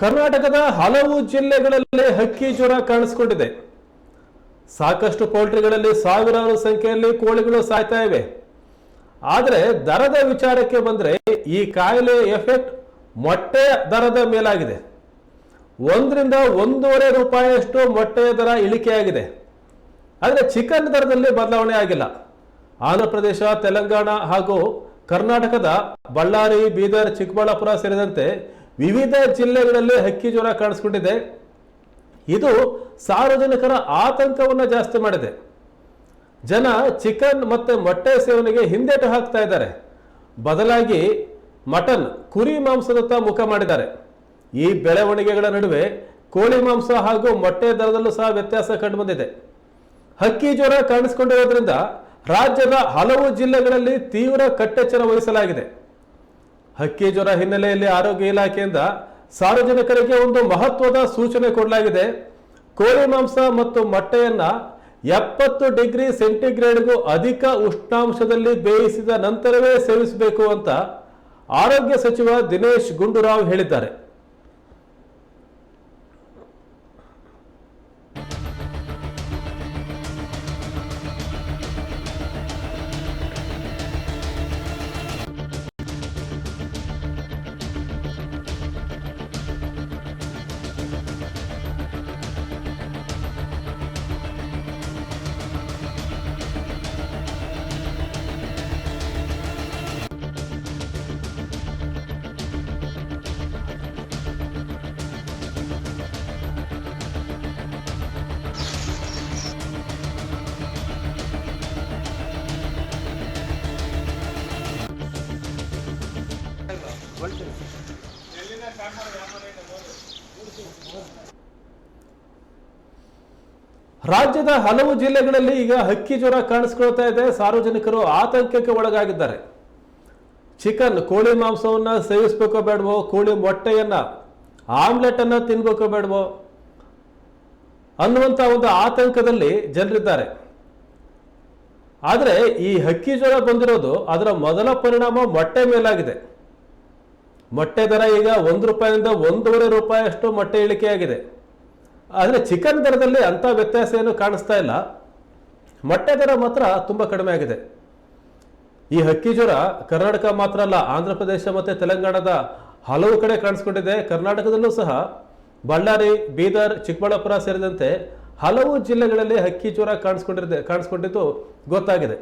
ಕರ್ನಾಟಕದ ಹಲವು ಜಿಲ್ಲೆಗಳಲ್ಲಿ ಹಕ್ಕಿ ಜ್ವರ ಕಾಣಿಸಿಕೊಂಡಿದೆ. ಸಾಕಷ್ಟು ಪೌಲ್ಟ್ರಿಗಳಲ್ಲಿ ಸಾವಿರಾರು ಸಂಖ್ಯೆಯಲ್ಲಿ ಕೋಳಿಗಳು ಸಾಯ್ತಾ ಇವೆ. ಆದರೆ ದರದ ವಿಚಾರಕ್ಕೆ ಬಂದ್ರೆ ಈ ಕಾಯಿಲೆ ಎಫೆಕ್ಟ್ ಮೊಟ್ಟೆ ದರದ ಮೇಲಾಗಿದೆ. ಒಂದರಿಂದ ಒಂದೂವರೆ ರೂಪಾಯಿಯಷ್ಟು ಮೊಟ್ಟೆಯ ದರ ಇಳಿಕೆಯಾಗಿದೆ. ಆದರೆ ಚಿಕನ್ ದರದಲ್ಲಿ ಬದಲಾವಣೆ ಆಗಿಲ್ಲ. ಆಂಧ್ರ ಪ್ರದೇಶ ತೆಲಂಗಾಣ ಹಾಗೂ ಕರ್ನಾಟಕದ ಬಳ್ಳಾರಿ, ಬೀದರ್, ಚಿಕ್ಕಬಳ್ಳಾಪುರ ಸೇರಿದಂತೆ ವಿವಿಧ ಜಿಲ್ಲೆಗಳಲ್ಲಿ ಹಕ್ಕಿ ಜ್ವರ ಕಾಣಿಸ್ಕೊಂಡಿದೆ. ಇದು ಸಾರ್ವಜನಿಕರ ಆತಂಕವನ್ನು ಜಾಸ್ತಿ ಮಾಡಿದೆ. ಜನ ಚಿಕನ್ ಮತ್ತು ಮೊಟ್ಟೆ ಸೇವನೆಗೆ ಹಿಂದೇಟು ಹಾಕ್ತಾ ಇದ್ದಾರೆ. ಬದಲಾಗಿ ಮಟನ್, ಕುರಿ ಮಾಂಸದತ್ತ ಮುಖ ಮಾಡಿದ್ದಾರೆ. ಈ ಬೆಳವಣಿಗೆಗಳ ನಡುವೆ ಕೋಳಿ ಮಾಂಸ ಹಾಗೂ ಮೊಟ್ಟೆ ದರದಲ್ಲೂ ಸಹ ವ್ಯತ್ಯಾಸ ಕಂಡುಬಂದಿದೆ. ಹಕ್ಕಿ ಜ್ವರ ಕಾಣಿಸಿಕೊಂಡಿರೋದ್ರಿಂದ ರಾಜ್ಯದ ಹಲವು ಜಿಲ್ಲೆಗಳಲ್ಲಿ ತೀವ್ರ ಕಟ್ಟೆಚ್ಚರ ವಹಿಸಲಾಗಿದೆ. ಹಕ್ಕಿ ಜ್ವರ ಹಿನ್ನೆಲೆಯಲ್ಲಿ ಆರೋಗ್ಯ ಇಲಾಖೆಯಿಂದ ಸಾರ್ವಜನಿಕರಿಗೆ ಒಂದು ಮಹತ್ವದ ಸೂಚನೆ ಕೊಡಲಾಗಿದೆ. ಕೋಳಿ ಮಾಂಸ ಮತ್ತು ಮೊಟ್ಟೆಯನ್ನ ಎಪ್ಪತ್ತು ಡಿಗ್ರಿ ಸೆಂಟಿಗ್ರೇಡ್ಗೂ ಅಧಿಕ ಉಷ್ಣಾಂಶದಲ್ಲಿ ಬೇಯಿಸಿದ ನಂತರವೇ ಸೇವಿಸಬೇಕು ಅಂತ ಆರೋಗ್ಯ ಸಚಿವ ದಿನೇಶ್ ಗುಂಡೂರಾವ್ ಹೇಳಿದ್ದಾರೆ. ರಾಜ್ಯದ ಹಲವು ಜಿಲ್ಲೆಗಳಲ್ಲಿ ಈಗ ಹಕ್ಕಿ ಜ್ವರ ಕಾಣಿಸ್ಕೊಳ್ತಾ ಇದೆ. ಸಾರ್ವಜನಿಕರು ಆತಂಕಕ್ಕೆ ಒಳಗಾಗಿದ್ದಾರೆ. ಚಿಕನ್, ಕೋಳಿ ಮಾಂಸವನ್ನ ಸೇವಿಸ್ಬೇಕೋ ಬೇಡವೋ, ಕೋಳಿ ಮೊಟ್ಟೆಯನ್ನ ಆಮ್ಲೆಟನ್ನು ತಿನ್ಬೇಕೋ ಬೇಡವೋ ಅನ್ನುವಂಥ ಒಂದು ಆತಂಕದಲ್ಲಿ ಜನರಿದ್ದಾರೆ. ಆದರೆ ಈ ಹಕ್ಕಿ ಜ್ವರ ಬಂದಿರೋದು ಅದರ ಮೊದಲ ಪರಿಣಾಮ ಮೊಟ್ಟೆ ಮೇಲಾಗಿದೆ. ಮೊಟ್ಟೆ ದರ ಈಗ ಒಂದು ರೂಪಾಯಿಯಿಂದ ಒಂದೂವರೆ ರೂಪಾಯಿಯಷ್ಟು ಮೊಟ್ಟೆ ಇಳಿಕೆಯಾಗಿದೆ. ಆದರೆ ಚಿಕನ್ ದರದಲ್ಲಿ ಅಂಥ ವ್ಯತ್ಯಾಸ ಏನು ಕಾಣಿಸ್ತಾ ಇಲ್ಲ. ಮೊಟ್ಟೆ ದರ ಮಾತ್ರ ತುಂಬ ಕಡಿಮೆ ಆಗಿದೆ. ಈ ಹಕ್ಕಿ ಜ್ವರ ಕರ್ನಾಟಕ ಮಾತ್ರ ಅಲ್ಲ, ಆಂಧ್ರ ಪ್ರದೇಶ ಮತ್ತು ತೆಲಂಗಾಣದ ಹಲವು ಕಡೆ ಕಾಣಿಸ್ಕೊಂಡಿದೆ. ಕರ್ನಾಟಕದಲ್ಲೂ ಸಹ ಬಳ್ಳಾರಿ, ಬೀದರ್, ಚಿಕ್ಕಬಳ್ಳಾಪುರ ಸೇರಿದಂತೆ ಹಲವು ಜಿಲ್ಲೆಗಳಲ್ಲಿ ಹಕ್ಕಿ ಜ್ವರ ಕಾಣಿಸ್ಕೊಂಡಿದೆ, ಕಾಣಿಸ್ಕೊಂಡಿದ್ದು ಗೊತ್ತಾಗಿದೆ.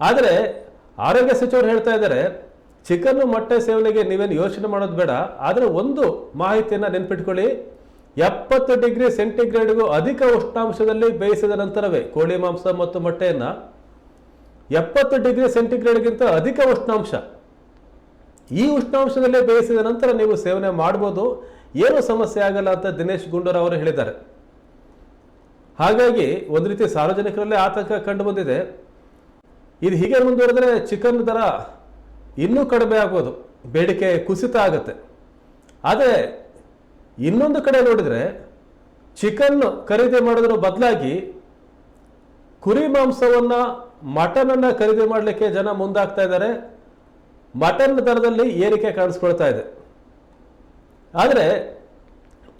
ಆದರೆ ಆರೋಗ್ಯ ಸಚಿವರು ಹೇಳ್ತಾ ಇದ್ದಾರೆ, ಚಿಕನ್ ಮೊಟ್ಟೆ ಸೇವನೆಗೆ ನೀವೇನು ಯೋಚನೆ ಮಾಡೋದು ಬೇಡ, ಆದರೆ ಒಂದು ಮಾಹಿತಿಯನ್ನು ನೆನ್ಪಿಟ್ಕೊಳ್ಳಿ. ಎಪ್ಪತ್ತು ಡಿಗ್ರಿ ಸೆಂಟಿಗ್ರೇಡ್ಗೂ ಅಧಿಕ ಉಷ್ಣಾಂಶದಲ್ಲಿ ಬೇಯಿಸಿದ ನಂತರವೇ ಕೋಳಿ ಮಾಂಸ ಮತ್ತು ಮೊಟ್ಟೆಯನ್ನು ಎಪ್ಪತ್ತು ಡಿಗ್ರಿ ಸೆಂಟಿಗ್ರೇಡ್ಗಿಂತ ಅಧಿಕ ಉಷ್ಣಾಂಶ. ಈ ಉಷ್ಣಾಂಶದಲ್ಲೇ ಬೇಯಿಸಿದ ನಂತರ ನೀವು ಸೇವನೆ ಮಾಡ್ಬೋದು. ಏನು ಸಮಸ್ಯೆ ಆಗಲ್ಲ ಅಂತ ದಿನೇಶ್ ಗುಂಡೂರಾವ್ ಅವರು ಹೇಳಿದ್ದಾರೆ. ಹಾಗಾಗಿ ಒಂದು ರೀತಿ ಸಾರ್ವಜನಿಕರಲ್ಲೇ ಆತಂಕ ಕಂಡು ಬಂದಿದೆ. ಇದು ಹೀಗೆ ಮುಂದುವರೆದ್ರೆ ಚಿಕನ್ ದರ ಇನ್ನೂ ಕಡಿಮೆ ಆಗ್ಬೋದು ಬೇಡಿಕೆ ಕುಸಿತ ಆಗುತ್ತೆ. ಆದರೆ ಇನ್ನೊಂದು ಕಡೆ ನೋಡಿದರೆ ಚಿಕನ್ ಖರೀದಿ ಮಾಡೋದ್ರ ಬದಲಾಗಿ ಕುರಿ ಮಾಂಸವನ್ನು ಮಟನನ್ನು ಖರೀದಿ ಮಾಡಲಿಕ್ಕೆ ಜನ ಮುಂದಾಗ್ತಾ ಇದ್ದಾರೆ. ಮಟನ್ ದರದಲ್ಲಿ ಏರಿಕೆ ಕಾಣಿಸ್ಕೊಳ್ತಾ ಇದೆ. ಆದರೆ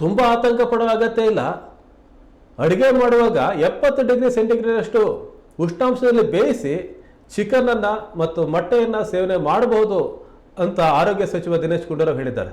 ತುಂಬ ಆತಂಕ ಪಡೋ ಅಗತ್ಯ ಇಲ್ಲ. ಅಡುಗೆ ಮಾಡುವಾಗ ಎಪ್ಪತ್ತು ಡಿಗ್ರಿ ಸೆಂಟಿಗ್ರೇಡ್ ಅಷ್ಟು ಉಷ್ಣಾಂಶದಲ್ಲಿ ಬೇಯಿಸಿ ಚಿಕನನ್ನು ಮತ್ತು ಮೊಟ್ಟೆಯನ್ನು ಸೇವನೆ ಮಾಡಬಹುದು ಅಂತ ಆರೋಗ್ಯ ಸಚಿವ ದಿನೇಶ್ ಗುಂಡೂರಾವ್ ಹೇಳಿದ್ದಾರೆ.